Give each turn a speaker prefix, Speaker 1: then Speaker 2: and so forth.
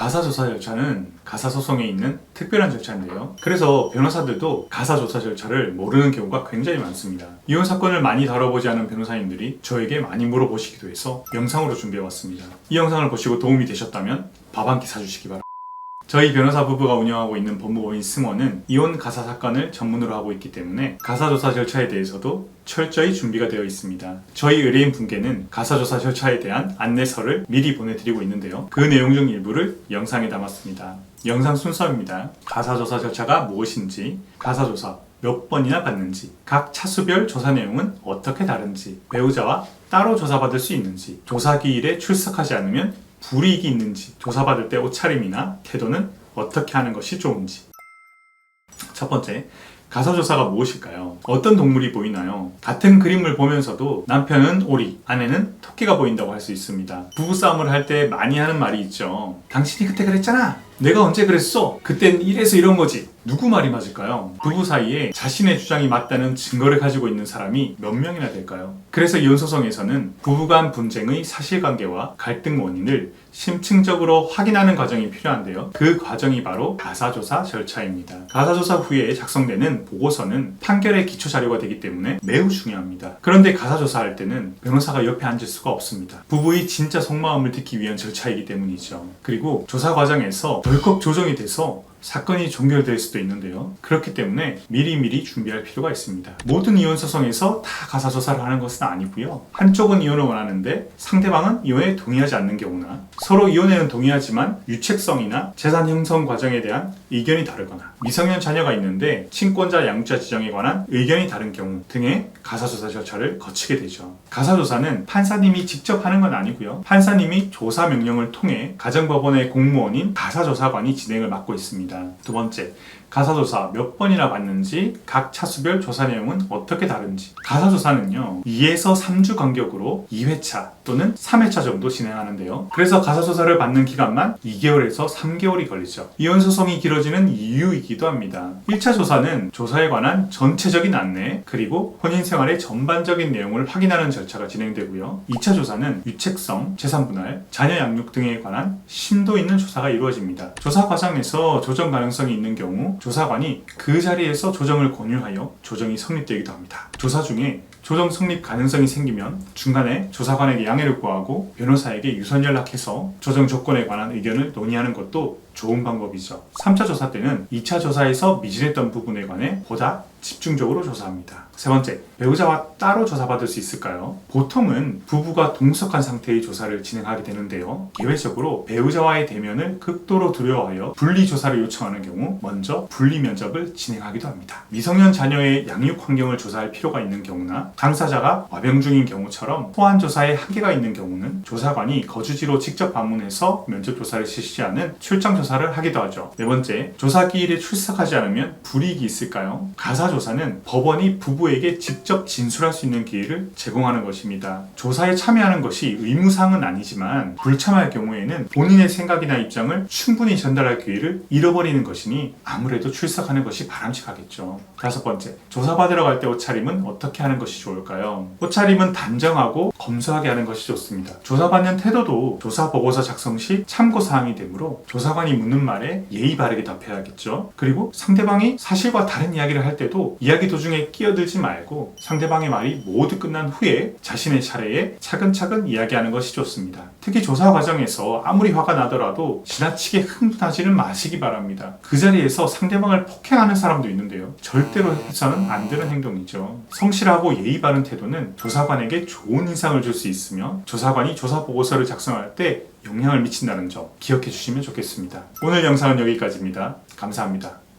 Speaker 1: 가사조사 절차는 가사소송에 있는 특별한 절차인데요. 그래서 변호사들도 가사조사 절차를 모르는 경우가 굉장히 많습니다. 이혼 사건을 많이 다뤄보지 않은 변호사님들이 저에게 많이 물어보시기도 해서 영상으로 준비해왔습니다. 이 영상을 보시고 도움이 되셨다면 밥 한 끼 사주시기 바랍니다. 저희 변호사 부부가 운영하고 있는 법무법인 승원은 이혼 가사 사건을 전문으로 하고 있기 때문에 가사조사 절차에 대해서도 철저히 준비가 되어 있습니다. 저희 의뢰인 분께는 가사조사 절차에 대한 안내서를 미리 보내드리고 있는데요. 그 내용 중 일부를 영상에 담았습니다. 영상 순서입니다. 가사조사 절차가 무엇인지, 가사조사 몇 번이나 받는지, 각 차수별 조사 내용은 어떻게 다른지, 배우자와 따로 조사받을 수 있는지, 조사 기일에 출석하지 않으면 불이익이 있는지, 조사받을 때 옷차림이나 태도는 어떻게 하는 것이 좋은지. 첫 번째, 가사조사가 무엇일까요? 어떤 동물이 보이나요? 같은 그림을 보면서도 남편은 오리, 아내는 토끼가 보인다고 할 수 있습니다. 부부싸움을 할 때 많이 하는 말이 있죠. 당신이 그때 그랬잖아! 내가 언제 그랬어? 그땐 이래서 이런 거지. 누구 말이 맞을까요? 부부 사이에 자신의 주장이 맞다는 증거를 가지고 있는 사람이 몇 명이나 될까요? 그래서 이혼소송에서는 부부 간 분쟁의 사실관계와 갈등 원인을 심층적으로 확인하는 과정이 필요한데요. 그 과정이 바로 가사조사 절차입니다. 가사조사 후에 작성되는 보고서는 판결의 기초 자료가 되기 때문에 매우 중요합니다. 그런데 가사 조사할 때는 변호사가 옆에 앉을 수가 없습니다. 부부의 진짜 속마음을 듣기 위한 절차이기 때문이죠. 그리고 조사 과정에서 덜컥 조정이 돼서 사건이 종결될 수도 있는데요. 그렇기 때문에 미리미리 준비할 필요가 있습니다. 모든 이혼 소송에서 다 가사 조사를 하는 것은 아니고요. 한쪽은 이혼을 원하는데 상대방은 이혼에 동의하지 않는 경우나 서로 이혼에는 동의하지만 유책성이나 재산 형성 과정에 대한 의견이 다르거나 미성년 자녀가 있는데 친권자 양육자 지정에 관한 의견이 다른 경우 등의 가사 조사 절차를 거치게 되죠. 가사 조사는 판사님이 직접 하는 건 아니고요. 판사님이 조사 명령을 통해 가정법원의 공무원인 가사 조사관이 진행을 맡고 있습니다. 두 번째, 가사조사 몇 번이나 받는지 각 차수별 조사 내용은 어떻게 다른지. 가사조사는요 2에서 3주 간격으로 2회차 또는 3회차 정도 진행하는데요. 그래서 가사조사를 받는 기간만 2개월에서 3개월이 걸리죠. 이혼 소송이 길어지는 이유이기도 합니다. 1차 조사는 조사에 관한 전체적인 안내 그리고 혼인 생활의 전반적인 내용을 확인하는 절차가 진행되고요. 2차 조사는 유책성, 재산분할, 자녀 양육 등에 관한 심도 있는 조사가 이루어집니다. 조사 과정에서 조정 가능성이 있는 경우 조사관이 그 자리에서 조정을 권유하여 조정이 성립되기도 합니다. 조사 중에 조정 성립 가능성이 생기면 중간에 조사관에게 양해를 구하고 변호사에게 유선 연락해서 조정 조건에 관한 의견을 논의하는 것도 좋은 방법이죠. 3차 조사 때는 2차 조사에서 미진했던 부분에 관해 보다 집중적으로 조사합니다. 세 번째, 배우자와 따로 조사받을 수 있을까요? 보통은 부부가 동석한 상태의 조사를 진행하게 되는데요. 기회적으로 배우자와의 대면을 극도로 두려워하여 분리 조사를 요청하는 경우 먼저 분리 면접을 진행하기도 합니다. 미성년 자녀의 양육 환경을 조사할 필요가 있는 경우나 당사자가 와병 중인 경우처럼 호환 조사에 한계가 있는 경우는 조사관이 거주지로 직접 방문해서 면접 조사를 실시하는 출장 조사를 하기도 하죠. 네 번째, 조사 기일에 출석하지 않으면 불이익이 있을까요? 가사 조사는 법원이 부부에게 직접 진술할 수 있는 기회를 제공하는 것입니다. 조사에 참여하는 것이 의무사항은 아니지만 불참할 경우에는 본인의 생각이나 입장을 충분히 전달할 기회를 잃어버리는 것이니 아무래도 출석하는 것이 바람직하겠죠. 다섯 번째, 조사받으러 갈 때 옷차림은 어떻게 하는 것이 좋을까요? 옷차림은 단정하고 검소하게 하는 것이 좋습니다. 조사받는 태도도 조사 보고서 작성 시 참고 사항이 되므로 조사관 이 묻는 말에 예의 바르게 답해야겠죠. 그리고 상대방이 사실과 다른 이야기를 할 때도 이야기 도중에 끼어들지 말고 상대방의 말이 모두 끝난 후에 자신의 차례에 차근차근 이야기하는 것이 좋습니다. 특히 조사 과정에서 아무리 화가 나더라도 지나치게 흥분하지는 마시기 바랍니다. 그 자리에서 상대방을 폭행하는 사람도 있는데요. 절대로 해서는 안 되는 행동이죠. 성실하고 예의 바른 태도는 조사관에게 좋은 인상을 줄 수 있으며 조사관이 조사 보고서를 작성할 때 영향을 미친다는 점 기억해 주시면 좋겠습니다. 오늘 영상은 여기까지입니다. 감사합니다.